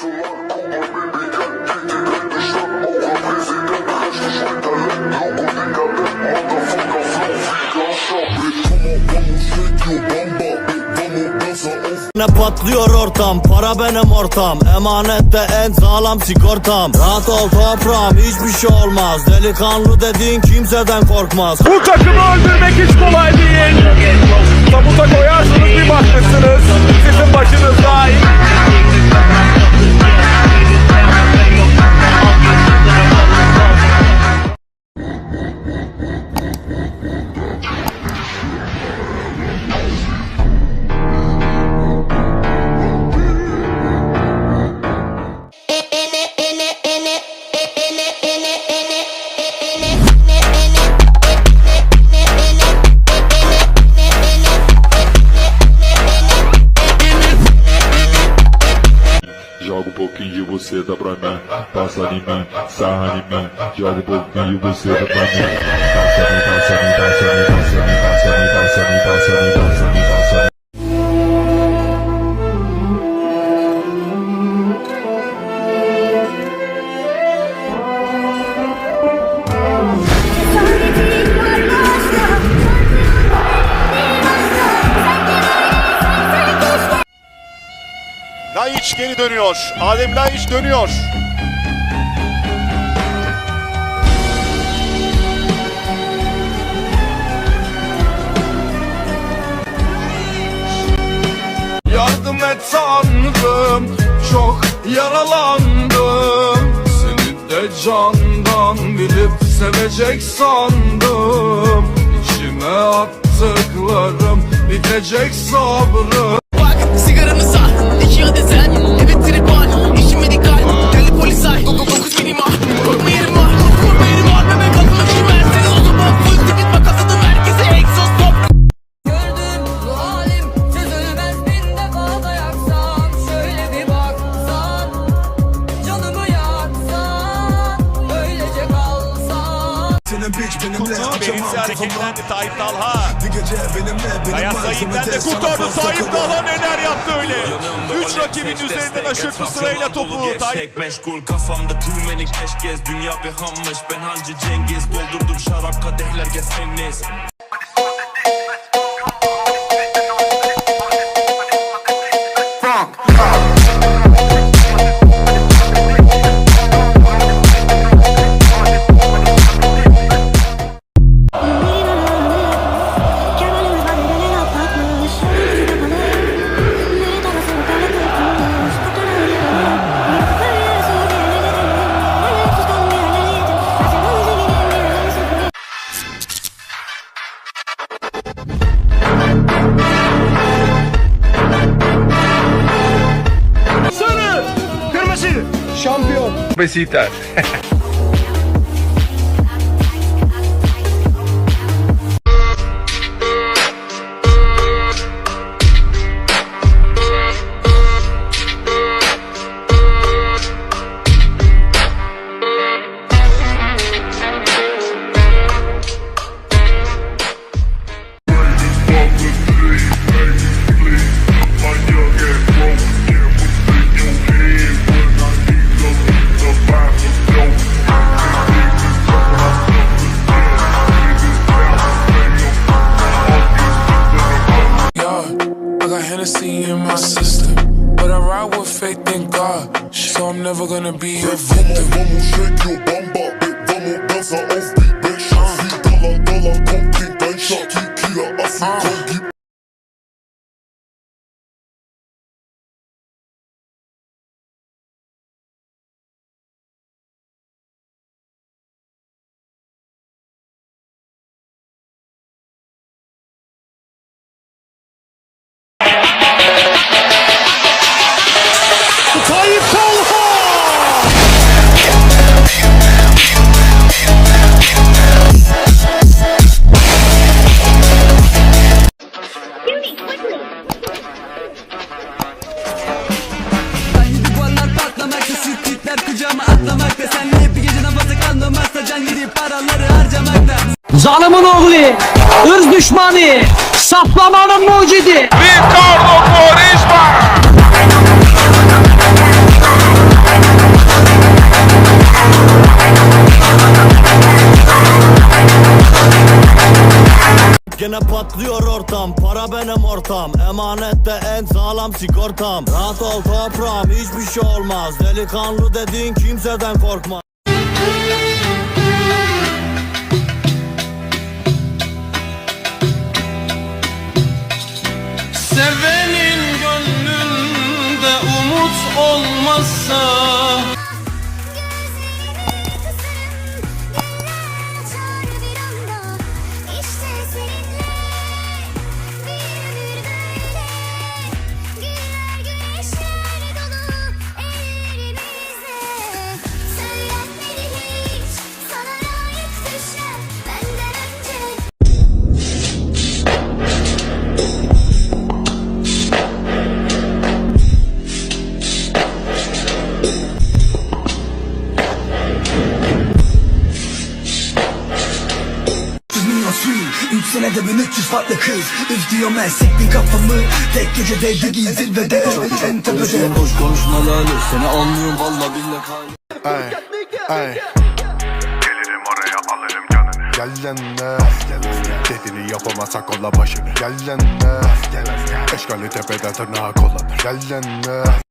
Ne patlıyor ortam? Para benim ortam. Emanette en sağlam sigortam. Rahat ol toprağım hiçbir şey olmaz. Delikanlı dediğin kimseden korkmaz. Bu takımı öldürmek hiç kolay pouquinho de você dá pra mim, passa em mim, sarra em mim, joga um pouquinho de buceta pra mim. Passa em mim, passa em mim, passa em mim, passa em mim, passa em mim, passa em mim, passa em mim, passa em mim. Laiç geri dönüyor. Adem Laiç dönüyor. Yardım et tanrım Çok yaralandım Seni de candan bilip sevecek sandım İçime attıklarım bitecek sabrım Adet sen Evet tripal işim medikal. Geldi polis ay Dok- dok- Dokuz milim ah Korkma yerim var. Korkma yerim var. Bebek akıllı kimerseniz o zaman Full tibit makasladım herkese egzoz top. Gördüm bu halim çözülmez bir defa da yaksam. Şöyle bir baksan. Canımı yaksan. Öylece kalsan. Senin bitch benimle Benimse hareketlendi Tayyip benim Hayat Said'den de kurtardı. Tayyip Talha neler yaptı öyle. Üç rakibin üzerinden aşırttı sırayla topu. Tayyip meşgul kafamda cash gez Dünya bir hammış ben hancı Cengiz. Doldurdum şarap kadehler gezseniz champion. Besitas. Hennessy in my system. But I ride with faith in God, so I'm never gonna be a victim. Zalimin oğlu, ırz düşmanı, saplamanın mucidi. Ricardo Quaresma. Gene patlıyor ortam Para benim ortam Emanette en sağlam sigortam Rahat ol toprağım Hiçbir şey olmaz Delikanlı dedin kimseden korkma olmazsa Bilmiyorsun 3 senede 1300 farklı kız. Üf diyorum ben sektin kafamı. Tek gecedeydi değil zirvede En tepede. Boş konuşma lan seni anlıyorum. Valla billahi Gelirim oraya alırım canını. Gel lan Dediğini yapamasak kolla başını. Gel lan Eşkali tepede tırnağı kullanır Gel lan